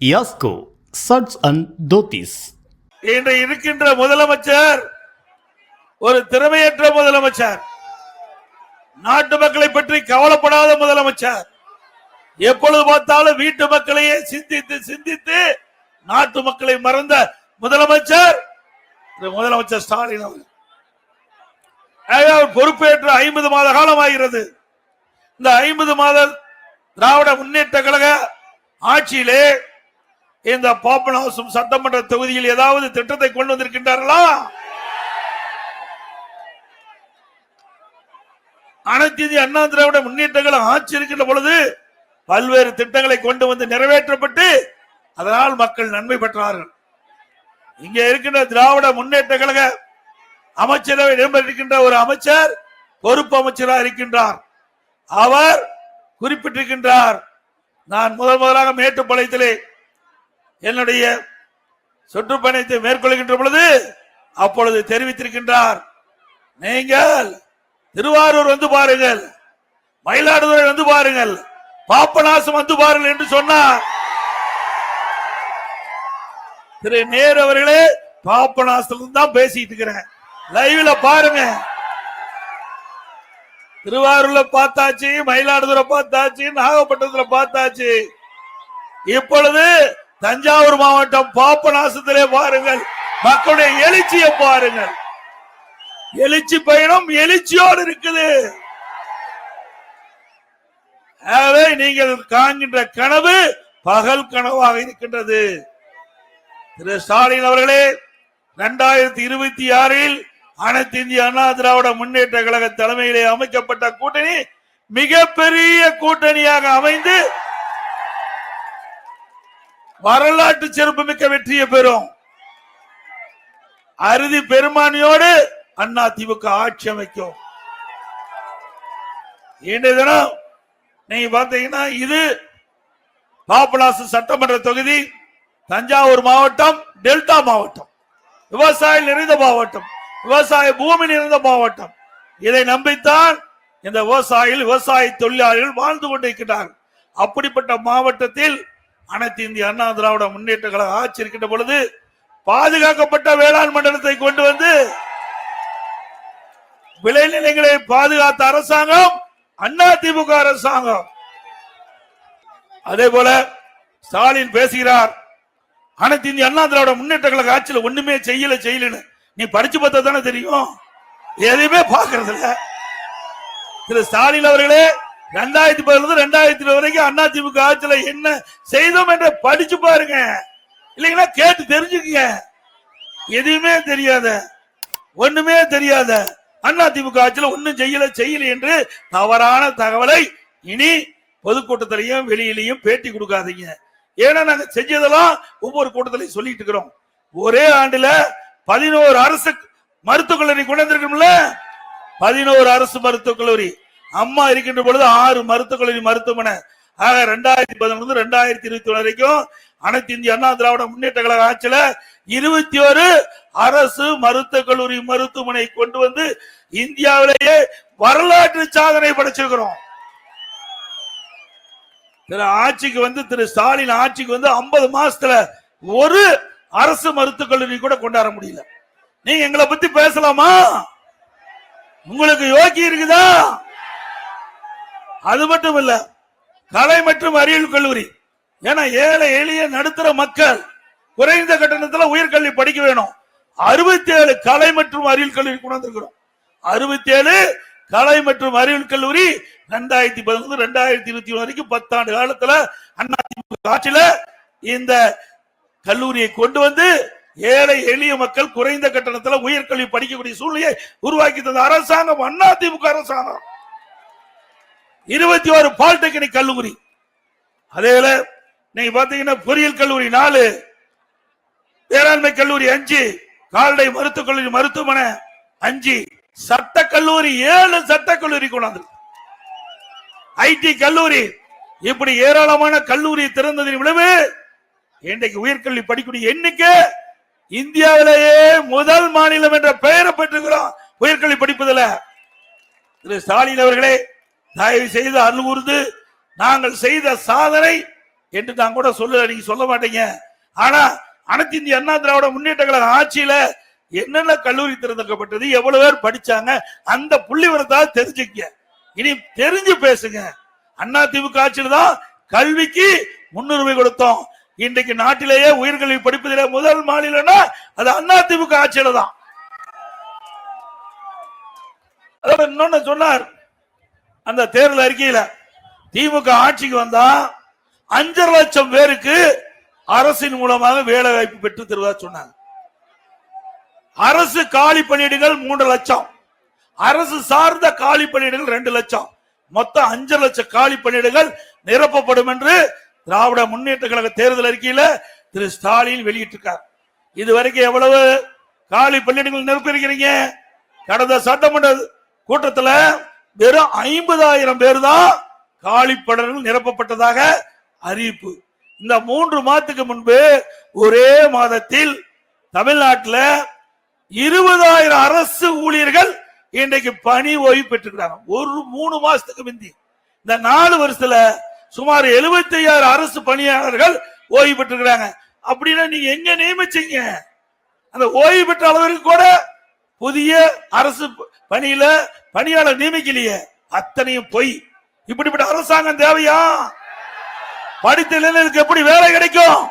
Yasco சட்ஸ் and dhotis இன்று இருக்கின்ற முதலமைச்சர் ஒரு திறமையற்ற முதலமைச்சர் நாட்டு மக்களை பற்றி கவலைப்படாத முதலமைச்சர் எப்பொழுது பார்த்தாலும் வீட்டு மக்களையே சிந்தித்து சிந்தித்து நாட்டு மக்களை மறந்த முதலமைச்சர் முதலமைச்சர் ஸ்டாலின் அவர் பொறுப்பேற்று ஐம்பது மாத காலம் ஆகிறது இந்த ஐம்பது மாத திராவிட முன்னேற்ற கழக ஆட்சியிலே இந்த பாப்பநாசம் சட்டமன்ற தொகுதியில் ஏதாவது திட்டத்தை கொண்டு வந்திருக்கின்றார்களா? அனைத்து இந்திய அண்ணா திராவிட முன்னேற்றங்கள் ஆட்சி இருக்கின்ற பொழுது பல்வேறு திட்டங்களை கொண்டு வந்து நிறைவேற்றப்பட்டு அதனால் மக்கள் நன்மை பெற்றார்கள். இங்கே இருக்கின்ற திராவிட முன்னேற்ற கழக அமைச்சரவை இடம்பெற்றிருக்கின்ற ஒரு அமைச்சர் பொறுப்பு அமைச்சராக இருக்கின்றார். அவர் குறிப்பிட்டிருக்கின்றார். நான் முதல் முதலாக மேட்டுப்பாளையத்திலே என்னுடைய சுற்றுப்பயணத்தை மேற்கொள்கின்ற பொழுது அப்பொழுது தெரிவித்திருக்கின்றார் நீங்கள் திருவாரூர் வந்து பாருங்கள் மயிலாடுதுறை வந்து பாருங்கள் பாப்பநாசம் வந்து பாருங்கள் என்று சொன்னார். திரு நேர் அவர்களே பாப்பநாசத்துல தான் பேசிட்டு இருக்கிறேன். லைவ்ல பாருங்க. திருவாரூர்ல பார்த்தாச்சு மயிலாடுதுறை பார்த்தாச்சு நாகப்பட்டினத்துல பார்த்தாச்சு. இப்பொழுது தஞ்சாவூர் மாவட்டம் பாப்பநாசத்திலே பாருங்கள். மக்களுடைய எழுச்சியை பாருங்கள். எழுச்சி பயணம் எழுச்சியோடு இருக்குது. நீங்கள் காண்கின்ற கனவு பகல் கனவாக இருக்கின்றது. திரு ஸ்டாலின் அவர்களே இரண்டாயிரத்தி இருபத்தி ஆறில் அனைத்து இந்திய அண்ணா திராவிட முன்னேற்ற கழக தலைமையிலே அமைக்கப்பட்ட கூட்டணி மிகப்பெரிய கூட்டணியாக அமைந்து வரலாற்று சிறப்புமிக்க வெற்றியை பெறும். அறுதி பெருமானியோடு அண்ணா திமுக ஆட்சி அமைக்கும். இன்றைய தினம் நீங்க பாத்தீங்கன்னா இது பாபநாசு சட்டமன்ற தொகுதி தஞ்சாவூர் மாவட்டம் டெல்டா மாவட்டம். விவசாயம் நிறைந்த மாவட்டம் விவசாய பூமி நிறைந்த மாவட்டம். இதை நம்பித்தான் இந்த விவசாயிகள் விவசாய தொழிலாளர்கள் வாழ்ந்து கொண்டிருக்கிறார்கள். அப்படிப்பட்ட மாவட்டத்தில் அனைத்து இந்திய அண்ணா திராவிட முன்னேற்ற கழக ஆட்சி இருக்கின்ற பொழுது பாதுகாக்கப்பட்ட வேளாண் மண்டலத்தை கொண்டு வந்து விளைநிலங்களை பாதுகாத்த அரசாங்கம் அண்ணா திமுக அரசாங்கம். அதே போல ஸ்டாலின் பேசுகிறார் அனைத்து இந்திய அண்ணா திராவிட முன்னேற்ற கழக ஆட்சியில் ஒண்ணுமே செய்யல செய்யலன்னு. நீ படிச்சு பார்த்தா தானே தெரியும்? எதையுமே பாக்குறது இல்ல திரு ஸ்டாலின் அவர்களே ரெண்டாயிரத்தி பதினொன்று ரெண்டாயிரத்தி இருபது வரைக்கும் அண்ணா திமுக ஆட்சியில என்ன செய்தோம் என்ற படிச்சு பாருங்க. இல்லைங்கன்னா கேட்டு தெரிஞ்சுக்கங்க. எதுவுமே தெரியாத ஒண்ணுமே தெரியாத அண்ணா திமுக ஆட்சியில ஒண்ணும் செய்யல செய்யல என்று தவறான தகவலை இனி பொதுக்கூட்டத்திலையும் வெளியிலையும் பேட்டி கொடுக்காதீங்க. ஏன்னா நாங்க செஞ்சதெல்லாம் ஒவ்வொரு கூட்டத்திலையும் சொல்லிட்டு இருக்கிறோம். ஒரே ஆண்டுல பதினோரு அரசு மருத்துவக் கல்லூரி கொண்டு வந்திருக்கோம்ல பதினோரு அரசு மருத்துவக் கல்லூரி. அம்மா இருக்கின்ற பொழுது ஆறு மருத்துவக் கல்லூரி மருத்துவமனை. ஆக ரெண்டாயிரத்தி பதினொன்று ரெண்டாயிரத்தி இருபத்தி ஒன்று வரைக்கும் அனைத்து இந்திய அண்ணா திராவிட முன்னேற்ற கழக ஆட்சியில இருபத்தி ஒரு அரசு மருத்துவக் கல்லூரி மருத்துவமனை கொண்டு வந்து இந்தியாவிலேயே வரலாற்று சாதனை படைச்சிருக்கிறோம். திரு ஆட்சிக்கு வந்து திரு ஸ்டாலின் ஆட்சிக்கு வந்து 50 மாசத்துல ஒரு அரசு மருத்துவக் கல்லூரி கூட கொண்டாட முடியல. நீங்க எங்களை பத்தி பேசலாமா? உங்களுக்கு யோகி இருக்குதா? அது மட்டும் இல்ல கலை மற்றும் அறிவியல் கல்லூரி. ஏன்னா ஏழை எளிய நடுத்தர மக்கள் குறைந்த கட்டணத்துல உயர்கல்வி படிக்க வேணும். அறுபத்தி ஏழு கலை மற்றும் அறிவியல் கல்லூரி கொண்டு வந்திருக்கிறோம். அறுபத்தி ஏழு கலை மற்றும் அறிவியல் கல்லூரி ரெண்டாயிரத்தி பதினொன்று ரெண்டாயிரத்தி இருபத்தி ஒன்று வரைக்கும் பத்தாண்டு காலத்துல அண்ணா திமுக ஆட்சியில இந்த கல்லூரியை கொண்டு வந்து ஏழை எளிய மக்கள் குறைந்த கட்டணத்துல உயர்கல்வி படிக்கக்கூடிய சூழ்நிலையை உருவாக்கி தந்த அரசாங்கம் அண்ணா திமுக அரசாங்கம். இருபத்தி ஒரு பாலிடெக்னிக் கல்லூரி. அதே போல நீங்க பாத்தீங்கன்னா பொறியியல் கல்லூரி நாலு வேளாண்மை கல்லூரி அஞ்சு கால்நடை மருத்துவக் கல்லூரி மருத்துவமனை அஞ்சு சட்ட கல்லூரி ஏழு சட்ட கல்லூரி கொண்டாந்து ஐடி கல்லூரி இப்படி ஏராளமான கல்லூரி திறந்ததின் விளைவு இன்றைக்கு உயர்கல்வி படிக்கக்கூடிய எண்ணிக்கை இந்தியாவிலேயே முதல் மாநிலம் என்ற பெயரை பெற்றுக்கிறோம் உயர்கல்வி படிப்பதில். திரு ஸ்டாலின் அவர்களே தயவு செய்து அருள் கூர்ந்து நாங்கள் செய்த சாதனை என்று நான் கூட சொல்ல நீங்க சொல்ல மாட்டீங்க. ஆனா அனைத்து இந்திய அண்ணா திராவிட முன்னேற்ற கழக ஆட்சியில என்னென்ன கல்லூரி திறந்துக்கப்பட்டது எவ்வளவு பேர் படிச்சாங்க அந்த புள்ளி விவரத்தால் தெரிஞ்சுக்க இனி தெரிஞ்சு பேசுங்க. அண்ணா திமுக ஆட்சியில தான் கல்விக்கு முன்னுரிமை கொடுத்தோம். இன்றைக்கு நாட்டிலேயே உயர்கல்வி படிப்பதிலே முதல் மாநிலம்னா அது அண்ணா திமுக ஆட்சியில தான். அதோட இன்னொன்னு சொன்னார். அந்த தேர்தல் அறிக்கையில திமுக ஆட்சிக்கு வந்தா அஞ்சரை லட்சம் பேருக்கு அரசின் மூலமாக வேலை வாய்ப்பு பெற்று தருவதா சொன்னாங்க. அரசு காலி பணியிடங்கள் மூன்று லட்சம். அரசு சார்ந்த காலி பணியிடங்கள் ரெண்டு லட்சம். மொத்தம் அஞ்சு லட்சம் காலி பணியிடங்கள் நிரப்பப்படும் என்று திராவிட முன்னேற்ற கழக தேர்தல் அறிக்கையில திரு ஸ்டாலின் வெளியிட்டிருக்கார். இதுவரைக்கும் எவ்வளவு காலி பணியிடங்கள் நிரப்பியிருக்கிறீங்க? கடந்த சட்டமன்ற கூட்டத்தில் வெறும் ஐம்பதாயிரம் பேர் தான் காலிப்படர்கள் நிரப்பப்பட்டதாக அறிவிப்பு. இந்த மூன்று மாதத்துக்கு முன்பு ஒரே மாதத்தில் தமிழ்நாட்டில் இருபதாயிரம் அரசு ஊழியர்கள் இன்றைக்கு பணி ஓய்வு பெற்றுக்கிறாங்க ஒரு மூணு மாசத்துக்கு முந்தி. இந்த நாலு வருஷத்துல சுமார் 75000 அரசு பணியாளர்கள் ஓய்வு பெற்றிருக்கிறாங்க. அப்படின்னா நீங்க எங்க நியமிச்சீங்க? அந்த ஓய்வு பெற்ற அளவிற்கு கூட புதிய அரசு பணியில பணியாளர் நியமிக்கலையே. அத்தனையும் பொய். இப்படிப்பட்ட அரசாங்கம் தேவையா? படித்த இளைஞருக்கு எப்படி வேலை கிடைக்கும்?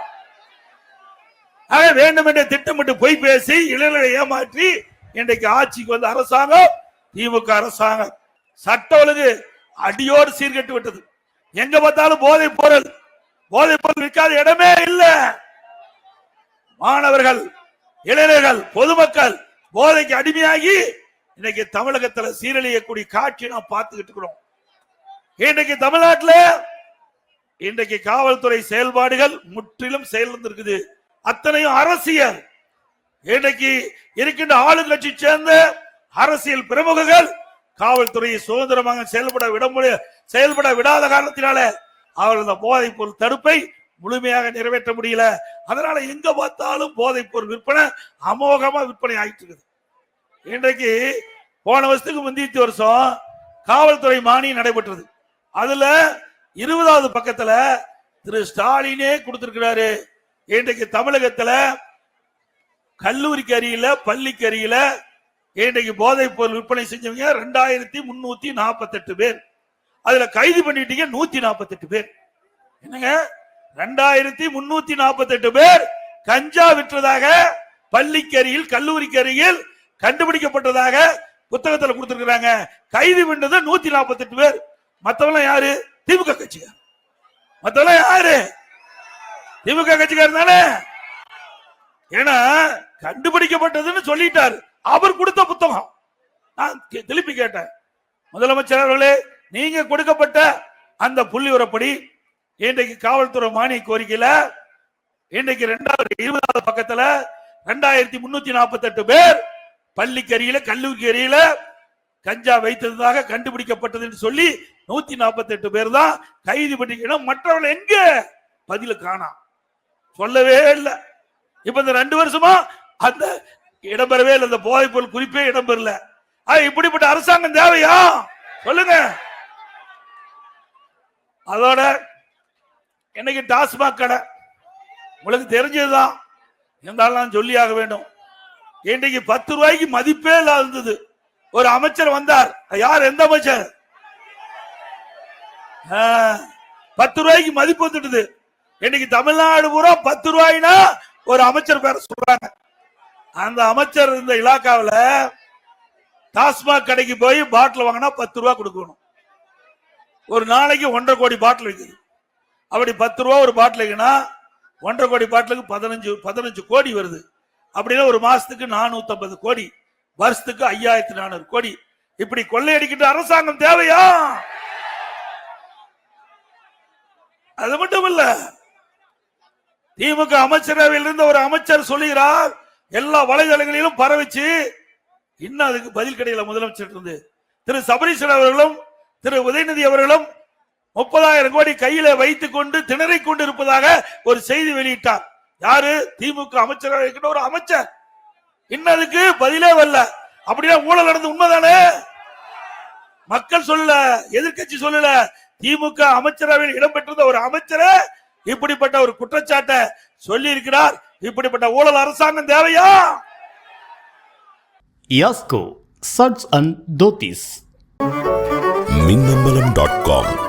ஆக வேண்டும் என்ற திட்டமிட்டு பொய் பேசி இளைஞர்களை ஏமாற்றி இன்றைக்கு ஆட்சிக்கு வந்த அரசாங்கம் திமுக அரசாங்கம். சட்ட ஒழுங்கு அடியோடு சீர்கெட்டு விட்டது. எங்க பார்த்தாலும் போதை பொருள். போதை பொருள் விற்காத இடமே இல்லை. மாணவர்கள் இளைஞர்கள் பொதுமக்கள் போதைக்கு அடிமையாகி இன்னைக்கு தமிழகத்துல சீரழியக்கூடிய காட்சி நாம் பார்த்துக்கிட்டு இருக்கிறோம். இன்றைக்கு தமிழ்நாட்டில் இன்றைக்கு காவல்துறை செயல்பாடுகள் முற்றிலும் செயலிழந்திருக்குது. அத்தனையும் அரசியல். இன்றைக்கு இருக்கின்ற ஆளுங்கட்சி சேர்ந்த அரசியல் பிரமுகர்கள் காவல்துறையை சுதந்திரமாக செயல்பட விட முடிய செயல்பட விடாத காரணத்தினால அவர்கள் போதைப் பொருள் தடுப்பை முழுமையாக நிறைவேற்ற முடியல. அதனால எங்க பார்த்தாலும் போதைப் பொருள் விற்பனை அமோகமா விற்பனை ஆயிட்டு இருக்குது. இன்றைக்கு போன வருஷத்துக்கு முந்தியத்து வருஷம் காவல்துறை மானியம் நடைபெற்றது. அதுல இருபதாவது பக்கத்துல திரு ஸ்டாலினே கொடுத்திருக்கிறாரு. இன்றைக்கு தமிழகத்துல கல்லூரிக்கு அருகில பள்ளிக்கு அருகில இன்றைக்கு போதைப் பொருள் விற்பனை செஞ்சவங்க ரெண்டாயிரத்தி முன்னூத்தி நாற்பத்தெட்டு பேர். அதுல கைது பண்ணிட்டீங்க நூத்தி நாற்பத்தெட்டு பேர். என்னங்க? ரெண்டாயிரத்தி முன்னூத்தி நாற்பத்தெட்டு பேர் கஞ்சா விற்றதாக பள்ளிக்கு அருகில் கல்லூரிக்கு அருகில் கண்டுபிடிக்கப்பட்டதாக புத்தகத்தில் கொடுத்திருக்கிறாங்க. கைது பண்ணது நூத்தி நாற்பத்தெட்டு பேர். மத்தவெல்லாம் யாரு? திமுக கட்சியார் மத்தவெல்லாம் யாரு? திமுக கட்சிக்காரர் தானே? ஏன்னா கண்டுபிடிக்கப்பட்டதுன்னு சொல்லிட்டாரு. அவர் கொடுத்த புத்தகம். நான் திருப்பி கேட்டேன். முதலமைச்சர் அவர்களே நீங்க கொடுக்கப்பட்ட அந்த புள்ளி உரப்படி இன்றைக்கு காவல்துறை மானிய கோரிக்கையில இன்றைக்கு ரெண்டாவது இருபதாவது பக்கத்துல ரெண்டாயிரத்தி முன்னூத்தி நாற்பத்தி எட்டு பேர் பள்ளிக்கு அருகில கல்லூரிக்கு கஞ்சா வைத்ததாக கண்டுபிடிக்கப்பட்டதுன்னு சொல்லி நூத்தி நாற்பத்தி எட்டு பேர் தான் கைது பண்ணிக்கணும் மற்றவர்கள் எங்க பதில காணாம் சொல்லவே இல்லை. இப்ப இந்த ரெண்டு வருஷமா அந்த இடம்பெறவே இல்லை. அந்த போதைப் பொருள் குறிப்பே இடம்பெறல. இப்படிப்பட்ட அரசாங்கம் தேவையா? சொல்லுங்க. அதோட இன்னைக்கு டாஸ்மாக் கடை. உங்களுக்கு தெரிஞ்சதுதான். இருந்தாலும் நான் சொல்லியாக வேண்டும். இன்றைக்கு பத்து ரூபாய்க்கு மதிப்பே இல்லாத இருந்தது. ஒரு அமைச்சர் வந்தார். யார்? எந்த அமைச்சர்? பத்து ரூபாய்க்கு மதிப்பு வந்துட்டுது. இன்னைக்கு தமிழ்நாடு பூரா பத்து ரூபாய்னா ஒரு அமைச்சர் பேர சொல்றாங்க. அந்த அமைச்சர் இந்த இலாக்காவில் டாஸ்மாக் கடைக்கு போய் பாட்டில் வாங்கினா பத்து ரூபா கொடுக்கணும். ஒரு நாளைக்கு ஒன்றரை கோடி பாட்டில் விற்குது அப்படி பத்து ரூபா ஒரு பாட்டில் ஒன்றரை கோடி பாட்டிலுக்கு பதினஞ்சு பதினஞ்சு கோடி வருது. அப்படின்னா ஒரு மாசத்துக்கு நானூத்தி கோடி வருஷத்துக்கு ஐயாயிரத்தி நானூறு கோடி. இப்படி கொள்ளையடிக்கிட்டு அரசாங்கம் தேவையா? அது மட்டும் இல்ல திமுக அமைச்சரவையில் இருந்த ஒரு அமைச்சர் சொல்லுகிறார் எல்லா வலைதளங்களிலும் பரவிச்சு இன்னும் அதுக்கு பதில் கிடைக்கல முதலமைச்சர் இருந்து. திரு சபரீஸ்வரர் அவர்களும் திரு உதயநிதி அவர்களும் முப்பதாயிரம் கோடி கையில வைத்துக் கொண்டு திணறிக் கொண்டு இருப்பதாக ஒரு செய்தி வெளியிட்டார். யாரு? திமுக அமைச்சராக இருக்கின்ற ஒரு அமைச்சர். இன்னும் அதுக்கு பதிலே வரல. அப்படின்னா ஊழல் நடந்து உண்மைதானே? மக்கள் சொல்லல எதிர்க்கட்சி சொல்லல. திமுக அமைச்சரவையில் இடம்பெற்றிருந்த ஒரு அமைச்சரை இப்படிப்பட்ட ஒரு குற்றச்சாட்டை சொல்லி இருக்கிறார் இப்படிப்பட்ட ஊழல் அரசாங்கம் தேவையா? Yasco சட்ஸ் and dhotis. Minnambalam dot com.